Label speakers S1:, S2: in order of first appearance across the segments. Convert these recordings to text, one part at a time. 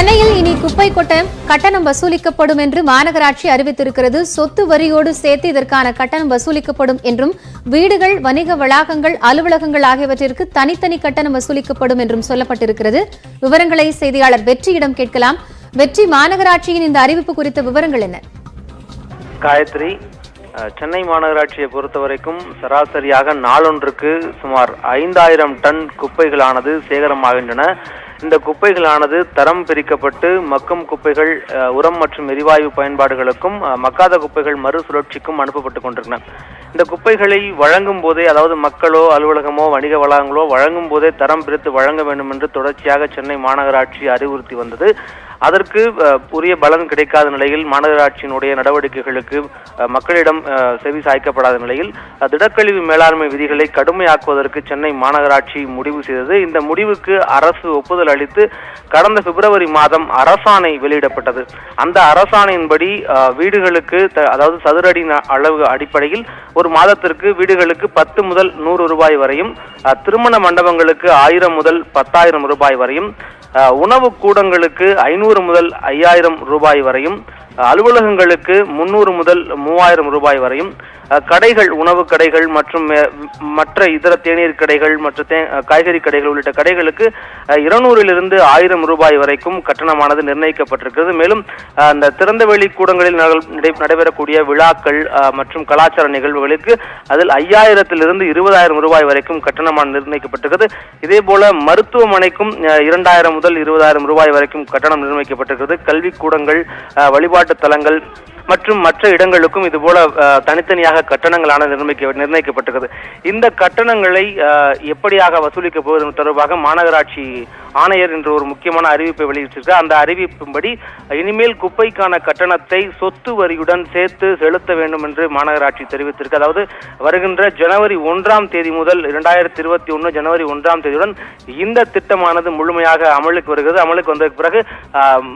S1: சென்னையில் இனி குப்பை கொட்டம் கட்டணம் வசூலிக்கப்படும் என்று மாநகராட்சி அறிவித்திருக்கிறது. சொத்து வரியோடு சேர்த்து இதற்கான கட்டணம் வசூலிக்கப்படும் என்றும் வீடுகள் வணிக வளாகங்கள் அலுவலகங்கள் ஆகியவற்றிற்கு தனித்தனி கட்டணம் வசூலிக்கப்படும் என்றும் சொல்லப்பட்டிருக்கிறது. விவரங்களை செய்தியாளர் வெற்றியிடம் கேட்கலாம். வெற்றி மாநகராட்சியின் இந்த அறிவிப்பு குறித்த விவரங்கள் என்ன?
S2: காயத்ரி சென்னை மாநகராட்சியை பொறுத்தவரைக்கும் சராசரியாக நாளொன்றுக்கு சுமார் ஐந்தாயிரம் டன் குப்பைகளானது சேகரமாகின்றன. இந்த குப்பைகளானது தரம் பிரிக்கப்பட்டு மக்கும் குப்பைகள் உரம் மற்றும் எரிவாயு பயன்பாடுகளுக்கும் மக்காத குப்பைகள் மறுசுழற்சிக்கும் அனுப்பப்பட்டு கொண்டிருக்கின்றன. இந்த குப்பைகளை வழங்கும் போதே அதாவது மக்களோ அலுவலகமோ வணிக வளாகங்களோ வழங்கும் போதே தரம் பிரித்து வழங்க வேண்டும் என்று தொடர்ச்சியாக சென்னை மாநகராட்சி அறிவுறுத்தி வந்தது. அதற்கு உரிய பலன் கிடைக்காத நிலையில் மாநகராட்சியினுடைய நடவடிக்கைகளுக்கு மக்களிடம் செவி சாய்க்கப்படாத நிலையில் திடக்கழிவு மேலாண்மை விதிகளை கடுமையாக்குவதற்கு சென்னை மாநகராட்சி முடிவு செய்தது. இந்த முடிவுக்கு அரசு ஒப்புதல் அளித்து கடந்த பிப்ரவரி மாதம் அரசாணை வெளியிடப்பட்டது. அந்த அரசாணையின்படி வீடுகளுக்கு த- அதாவது சதுரடி அளவு அடிப்படையில் ஒரு மாதத்திற்கு வீடுகளுக்கு பத்து முதல் நூறு ரூபாய் வரையும் திருமண மண்டபங்களுக்கு ஆயிரம் முதல் பத்தாயிரம் ரூபாய் வரையும் உணவு கூடங்களுக்கு ஐநூறு முதல் ஐயாயிரம் ரூபாய் வரையும் அலுவலகங்களுக்கு முன்னூறு முதல் மூவாயிரம் ரூபாய் வரையும் கடைகள் உணவு கடைகள் மற்றும் மற்ற இதர தேநீர் கடைகள் மற்ற தே காய்கறி கடைகள் உள்ளிட்ட கடைகளுக்கு இருநூறிலிருந்து ஆயிரம் ரூபாய் வரைக்கும் கட்டணமானது நிர்ணயிக்கப்பட்டிருக்கிறது. மேலும் அந்த திறந்தவெளி கூடங்களில் நட- நடை- நடைபெறக்கூடிய விழாக்கள் மற்றும் கலாச்சார நிகழ்வுகளுக்கு அதில் ஐயாயிரத்திலிருந்து இருபதாயிரம் ரூபாய் வரைக்கும் கட்டணமானது நிர்ணயிக்கப்பட்டிருக்கிறது. இதே போல மருத்துவமனைக்கும் இரண்டாயிரம் முதல் இருபதாயிரம் ரூபாய் வரைக்கும் கட்டணம் நிர்ணயிக்கப்பட்டிருக்கிறது. கல்வி கூடங்கள் வழிபாட்டு விளையாட்டு தலங்கள் மற்றும் மற்ற இடங்களுக்கும் இதுபோல தனித்தனியாக கட்டணங்களான நிர்ணயிக்க நிர்ணயிக்கப்பட்டிருக்கிறது. இந்த கட்டணங்களை எப்படியாக வசூலிக்க போவது தொடர்பாக மாநகராட்சி ஆணையர் என்ற ஒரு முக்கியமான அறிவிப்பை வெளியிட்டிருக்கிறார். அந்த அறிவிப்பின்படி இனிமேல் குப்பைக்கான கட்டணத்தை சொத்து வரியுடன் சேர்த்து செலுத்த வேண்டும் என்று மாநகராட்சி தெரிவித்திருக்கு. அதாவது வருகின்ற ஜனவரி ஒன்றாம் தேதி முதல் இரண்டாயிரத்தி இருபத்தி ஒன்று ஜனவரி ஒன்றாம் தேதியுடன் இந்த திட்டமானது முழுமையாக அமலுக்கு வருகிறது. அமலுக்கு வந்த பிறகு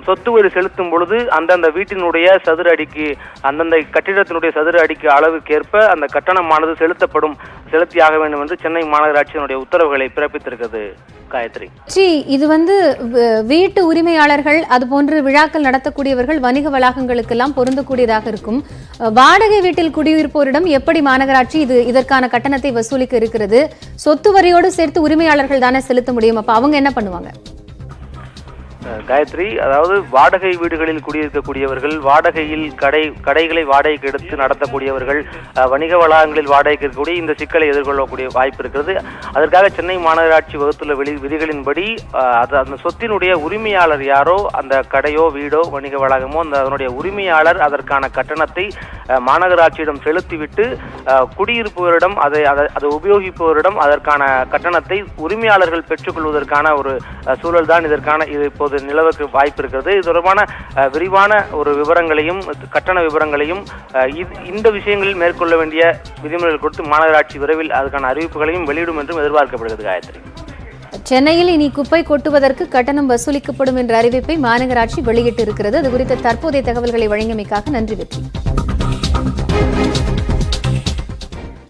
S2: சொத்து வரி செலுத்தும் பொழுது அந்தந்த வீட்டினுடைய சதுர அடிக்கு அந்தந்த கட்டிடத்தினுடைய சதுர அடிக்கு அளவுக்கேற்ப அந்த கட்டணமானது செலுத்தப்படும் செலுத்தியாக வேண்டும் என்று சென்னை மாநகராட்சியினுடைய உத்தரவுகளை பிறப்பித்திருக்கிறது. காயத்ரி.
S1: வெற்றி இது வந்து வீட்டு உரிமையாளர்கள் அது போன்று விழாக்கள் நடத்தக்கூடியவர்கள் வணிக வளாகங்களுக்கெல்லாம் பொருந்தக்கூடியதாக இருக்கும். வாடகை வீட்டில் குடியிருப்போரிடம் எப்படி மாநகராட்சி இது இதற்கான கட்டணத்தை வசூலிக்க இருக்கிறது? சொத்து வரியோடு சேர்த்து உரிமையாளர்கள் தானே செலுத்த முடியும்? அப்ப அவங்க என்ன பண்ணுவாங்க?
S2: காயத்ரி அதாவது வாடகை வீடுகளில் குடியிருக்கக்கூடியவர்கள் வாடகையில் கடை கடைகளை வாடகைக்கு எடுத்து நடத்தக்கூடியவர்கள் வணிக வளாகங்களில் வாடகைக்கு இருக்கக்கூடிய இந்த சிக்கலை எதிர்கொள்ளக்கூடிய வாய்ப்பு இருக்கிறது. அதற்காக சென்னை மாநகராட்சி வகுத்துள்ள வெளி விதிகளின்படி அது அந்த சொத்தினுடைய உரிமையாளர் யாரோ அந்த கடையோ வீடோ வணிக வளாகமோ அந்த அதனுடைய உரிமையாளர் அதற்கான கட்டணத்தை மாநகராட்சியிடம் செலுத்திவிட்டு குடியிருப்பவரிடம் அதை அதை உபயோகிப்பவரிடம் அதற்கான கட்டணத்தை உரிமையாளர்கள் பெற்றுக்கொள்வதற்கான ஒரு சூழல் தான் இதற்கான இது இப்போது நிலவுக்கு வாய்ப்பு இருக்கிறது. இது தொடர்பான விரிவான ஒரு விவரங்களையும் கட்டண விவரங்களையும் இந்த விஷயங்களில் மேற்கொள்ள வேண்டிய விதிமுறைகள் கொடுத்து மாநகராட்சி விரைவில் அதுக்கான அறிவிப்புகளையும் வெளியிடும் என்றும் எதிர்பார்க்கப்படுகிறது காயத்ரி.
S1: சென்னையில் இனி குப்பை கொட்டுவதற்கு கட்டணம் வசூலிக்கப்படும் என்ற அறிவிப்பை மாநகராட்சி வெளியிட்டு இருக்கிறது அது குறித்த தற்போதைய தகவல்களை வழங்கியமைக்காக நன்றி வெற்றி.